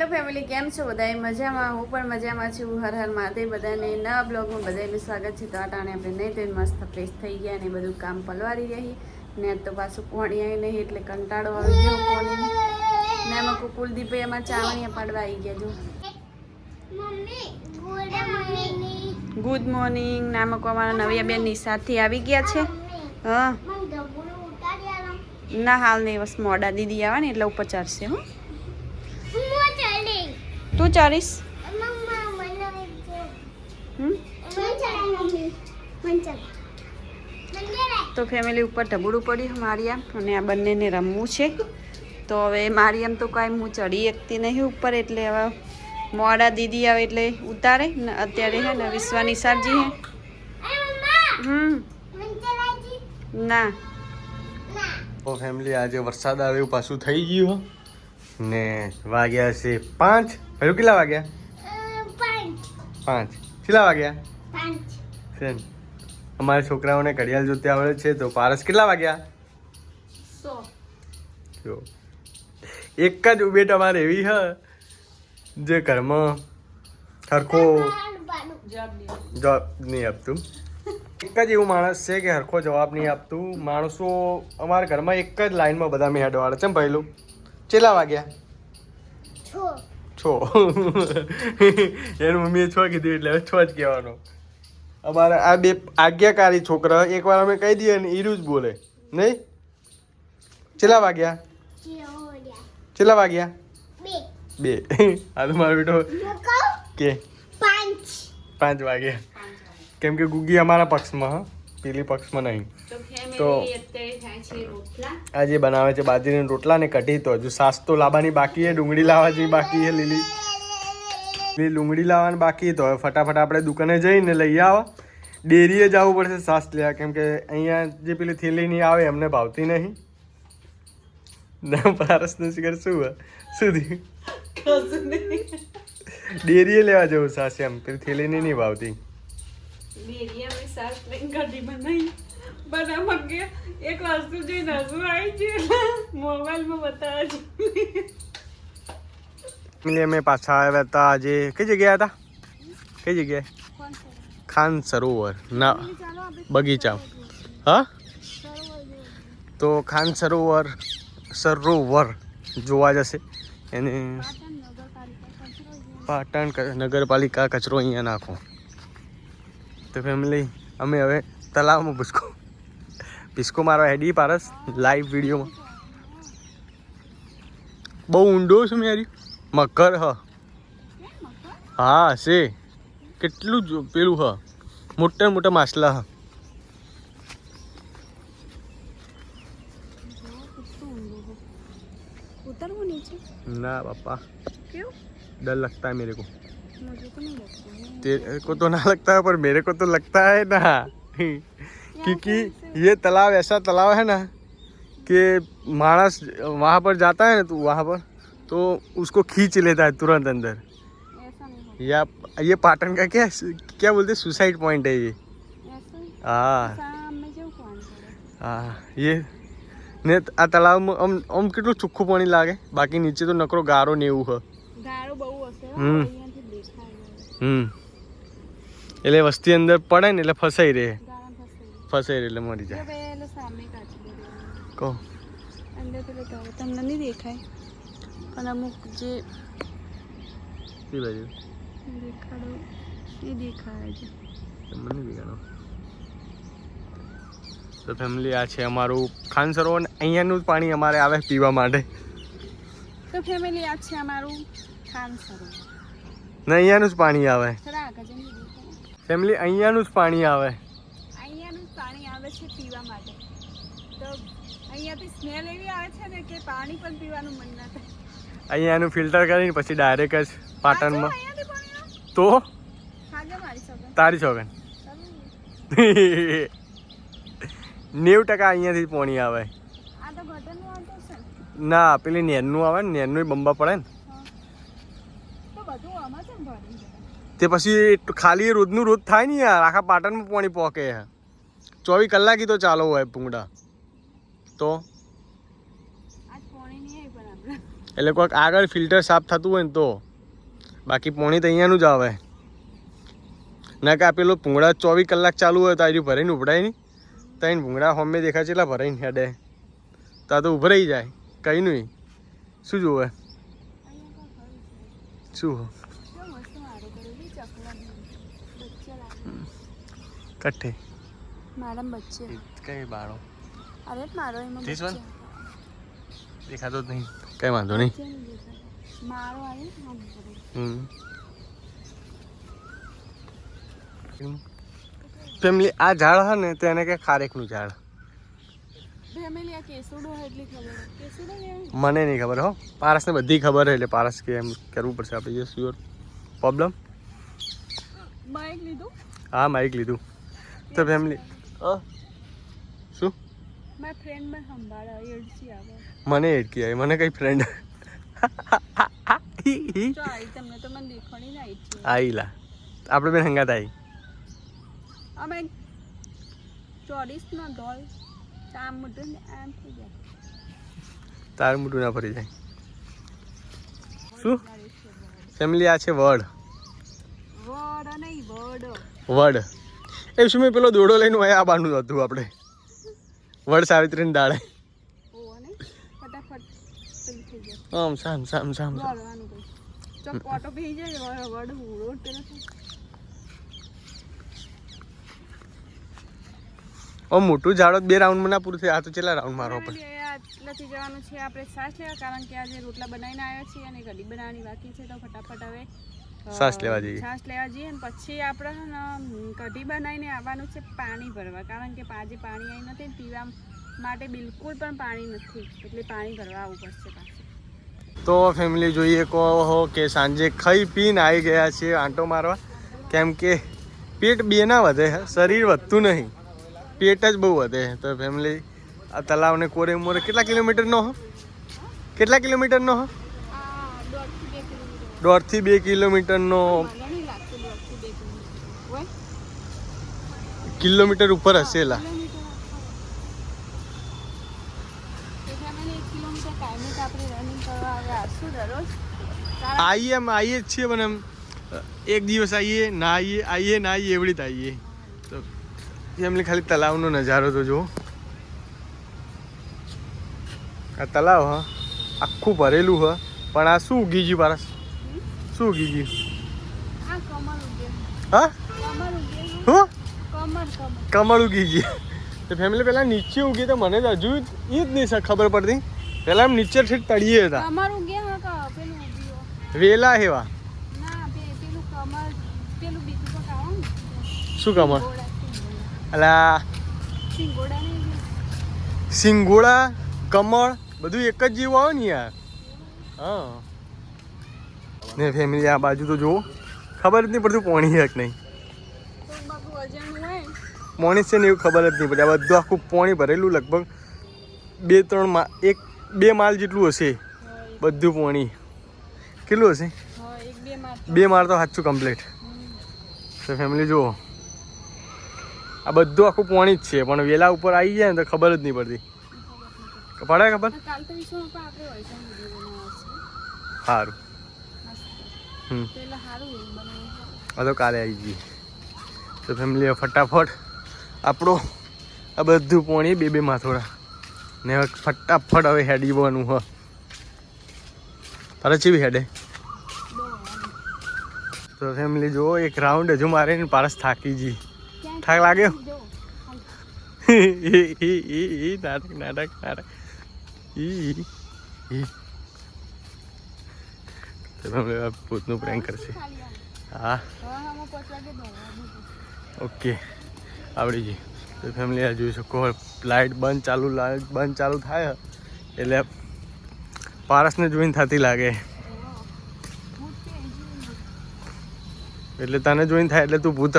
Hello family કેમ છો બધા મજામાં? હું પણ મજામાં છું. હર હર મહાદેવ બધાને નવા બ્લોગમાં બધાનું સ્વાગત છે. તો આ ટાણે આપણે નહીં તો મસ્ત ફ્રેશ થઈ ગયા અને બધું કામ પલવારી રહી. ને તો પાછું પોણી આવી નહીં એટલે કંટાળો આવી ગયો પોણી ને એમાં કુલદીપે એમાં ચાવણીયા પાડવા આવી ગયા જો. ગુડ મોર્નિંગ નામકો અમારા નવી બેન નિશાથી આવી ગયા છે. હા. ના હાલ નહીં બસ મોડા દીદી આવે ને એટલે ઉપર ચડશે હો. તું ચડીશ તો ફેમિલી ઉપર ઢબુડું પડ્યું મારિયામ અને આ બંનેને રમવું છે. તો હવે મારિયામ તો કાંઈ હું ચડી શકતી નહીં ઉપર એટલે હવે મોડા દીદી આવે એટલે ઉતારે. અત્યારે હે ને વિશ્વાની સરજી હે. હમ. ના. તો ફેમિલી આજે વરસાદ આવ્યો, પાછું થઈ ગયું. ને વાગ્યા છે પાંચ. હજુ કેટલા વાગ્યા? પાંચ. કેટલા વાગ્યા? છે? અમારા છોકરાઓને ઘડિયાળ જોતી આવડે છે તો પારસ કેટલા વાગ્યા? જો. એક જ ઉબેટ અમારે એવી હ. જે ઘરમાં હરખો જવાબ નહીં આપતું. એક જ એવું માણસ છે કે હરખો જવાબ નહીં આપતું. માણસો અમારા ઘરમાં એક જ લાઈનમાં બધા મેં હેડવાળે છે ને પહેલું ચેલા વાગ્યા? છો. એની મમ્મીએ છ કીધું એટલે હવે છ જ કહેવાનો. અમારા આ બે આજ્ઞાકારી છોકરા એકવાર અમે કહી દઈએ ને ઈરું જ બોલે. નહીં? ચેલા વાગ્યા? કેટલા વાગ્યા? બે. આ તો મારો બેટો કે? પાંચ. વાગ્યા. કેમ કે ગુગી અમારા પક્ષમાં હ? પેલી પક્ષમાં નહીં. તો આજે બનાવે છે બાજરીના રોટલા ને કઢી તો હજુ સાસ તો લાવવાની બાકી છે, ડુંગળી લાવવા જેવી બાકી છે લીલી. લીલી ડુંગળી લાવવાની બાકી તો હવે ફટાફટ આપણે દુકાને જઈને લઈ આવો. ડેરીએ જવું પડશે સાસ લેવા, કેમ કે અહીંયા જે પેલી થેલીની આવે એમને ભાવતી નહીં. ના પારસનું શિખર શું સુધી ડેરીએ લેવા જવું સાસ એમ, પેલી થેલીની નહીં ભાવતી. એટલે અમે પાછા આવ્યા હતા આજે. કઈ જગ્યાએ હતા? કઈ જગ્યાએ? ખાન સરોવર. ના, બગીચા. હા? તો ખાન સરોવર સરોવર જોવા જશે. એને પાટણ નગરપાલિકા કચરો અહીંયા નાખો. તો ફેમિલી અમે હવે તલાવમાં ભૂસકો ભીસકો મારવા હેડી પારસ લાઈવ વિડીયોમાં બહુ ઊંડો છે મેરી મકર હ હા છે કેટલું જ પેલું હ મોટા ને મોટા માછલા હ ઉતરવું નીચે ના બાપા क्यों डर लगता है मेरे को मुझे तो नहीं लगता तेरे को तो ना लगता है पर मेरे को तो लगता है ना क्योंकि ये तालाब ऐसा तालाब है ना कि मानस वहाँ पर जाता है ना तो वहाँ पर तो उसको खींच लेता है तुरंत अंदर ऐसा नहीं होता या ये पाटन का क्या क्या बोलते हैं सुसाइड पॉइंट है ये ऐसा ही हाँ સામે જેવું કોણ કરે હા એ ને આ તળાવમાં આમ આમ કેટલું ચોખ્ખું પાણી લાગે બાકી નીચે તો નકરો ગારો ને એવું હ ગારો બહુ હશે હો, હમ. અહીંયાથી દેખાય હમ એટલે વસ્તી અંદર પડે ને એટલે ફસાઈ રહે રહે એટલે મરી જાય. પેલો સામે કાચી બધું કહો. અંદર પેલો તો તમને નહીં દેખાય? પણ અમુક જે બાજુ દેખાડો એ દેખાય છે. તમને નહીં દેખાડો? તો ફેમિલી આ છે અમારું ખાન સરોવર અહીંયાનું જ પાણી અમારે આવે પીવા માટે. તો ફેમિલી આ છે અમારું ખાન સરોવર ને અહીંયાનું જ પાણી આવે. ફેમિલી અહીંયાનું જ પાણી આવે. આવે છે પીવા માટે. તો અહીંયાથી સ્મેલ એવી આવે છે ને કે પાણી પણ પીવાનું મન ના થાય. અહીંયાનું ફિલ્ટર કરીને પછી ડાયરેક્ટ જ પાટણમાં? તો? તારી છોકન નેવું ટકા અહીંયાથી પોણી આવે. ને. પેલી નેરનું આવે ને નેરનું બંબા પડે ને. તો પછી ખાલી રોજનું રોજ થાય ને યાર આખા પાટણમાં પાણી પોકે. ચોવીસ કલાક તો ચાલો હોય પૂંગડા તો? એટલે કોઈક આગળ ફિલ્ટર સાફ થતું હોય ને તો. બાકી પોણી તો અહીંયાનું જ આવે. ના કે પેલું ભૂંગળા ચોવીસ કલાક ચાલુ હોય તો આજુ ભરાઈને ઉભરાય નહીં. ત્યાં ભૂંગળા હોમે દેખાય છે એટલા ભરાઈને હેડે. તો આ તો ઉભરાઈ જાય. કઈ નહીં. શું જોવે શું? કઠે મારા બચ્ચે. કઈ બાળો? અરે મારો એમાં This one? દેખાતો જ નહીં. કઈ વાંધો નહીં. મારો આવ્યો હમ. ફેમિલી આ ઝાડ હે ને તેને કે ખારેકનું ઝાડ. મને નહીં ખબર હો. પારસને બધી ખબર છે એટલે પારસ કે એમ કરવું પડશે આપણે યસ યોર પ્રોબ્લેમ બાઇક લીધું? હા માઇક લીધું. તો ફેમિલી શું? મને એડકી આવી મને કઈ ફ્રેન્ડ આઈલા આપણે બેન હંગાત આવી. અમે ચોરીસ નો ઢોલ આમ મોટું આમ થઈ જાય. તારું મોટું ના ફરી જાય. શું? ફેમિલી આ છે વડ. વડ નહીં વડ. વડ. એ શું મેં પેલો દોડો લઈને હોય આ બાનું હતું આપણે? વડ સાવિત્રીની જાય આમ સામ સામ સામ. આમ મોટું ઝાડો બે રાઉન્ડમાં ના પૂરું થાય. આ તો કેટલા રાઉન્ડ મારો પણ. આટલેથી જવાનું છે આપણે સાસ લેવા કારણ કે આજે રોટલા બનાવીને આવ્યા છીએ અને કઢી બનાવવાની બાકી છે તો ફટાફટ હવે અ, છાશ લેવા જઈએ. છાશ લેવા જઈએ અને પછી આપણે ને કઢી બનાવીને આવવાનું છે પાણી ભરવા. કારણ કે આજે પાણી આવી નથી પીવા માટે બિલકુલ પણ પાણી નથી. એટલે પાણી ભરવા આવવું પડશે પાછું. તો ફેમિલી જોઈએ કહો કે સાંજે ખાઈ પીને આવી ગયા છે આંટો મારવા. કેમ કે પેટ બે ના વધે શરીર વધતું નહીં. પેટ જ બહુ વધે. તો ફેમિલી આ તલાવને કોરે મોરે કેટલા કિલોમીટરનો હો? કેટલા કિલોમીટરનો હો આ દોઢથી બે કિલોમીટર દોઢથી બે કિલોમીટરનો કિલોમીટર ઉપર હશે લા આવીએ એમ આવીએ જ છીએ, પણ એમ એક દિવસ આવીએ ના આવીએ આવીએ ના આવીએ એવડી જ આવીએ તો એમને ખાલી તલાવનો નજારો તો જુઓ. આ તલાવ, હ, આખું ભરેલું, હ, પણ આ શું ઉગી ગયું પારસ શું ઉગી. ગયું હા હું? કમળ ઉગી ગઈ. તો ફેમિલી પહેલાં નીચે ઉગી તો મને તો હજુ એ જ નહીં ખબર પડતી. પહેલાં આમ નીચે ઠીક તળીએ હતા. વેલા હેવા શું કમળ. અલા. સિંગોળા સિંગોડા કમળ બધું એક જ જેવું આવે ને યાર. હા. ને ફેમિલી આ બાજુ તો જુઓ. ખબર જ નહીં પડતું પોણી છે કે નહીં. પોણી છે ને એવું ખબર જ નહીં પડે આ બધું આખું પોણી ભરેલું લગભગ બે ત્રણ માલ એક બે માલ જેટલું હશે. બધું પોણી. કેટલું હશે? બે માળ તો સાચું કમ્પ્લીટ તો ફેમિલી જુઓ. આ બધું આખું પોણી જ છે. પણ વેલા ઉપર આવી જાય ને તો ખબર જ નહીં પડતી. પડે ખબર? સારું મસ્ત. હમ પેલા સારું એવું બનાવવું આ તો કાલે આવી ગઈ. તો ફેમિલી ફટાફટ આપણો આ બધું પોણી બે બે માથોડા. ને હવે ફટાફટ હવે હેડી બનવું હ. તારે ચીવી હેડે? તો ફેમિલી જુઓ એક રાઉન્ડ હજુ મારે પારસ થાકી જી થાક લાગ્યો નાટક નાટક નાટક. ઈ. ઈ ઈ તો ફેમિલી આ ભૂતનું પ્રેન્ક કરશે. હા. ઓકે આવડી ગઈ તો ફેમિલી આ જોઈ શકો. લાઇટ બંધ ચાલુ લાઇટ બંધ ચાલુ થાય. એટલે પારસને જોઈને થતી લાગે. એટલે તને જોઈને થાય એટલે તું ભૂત.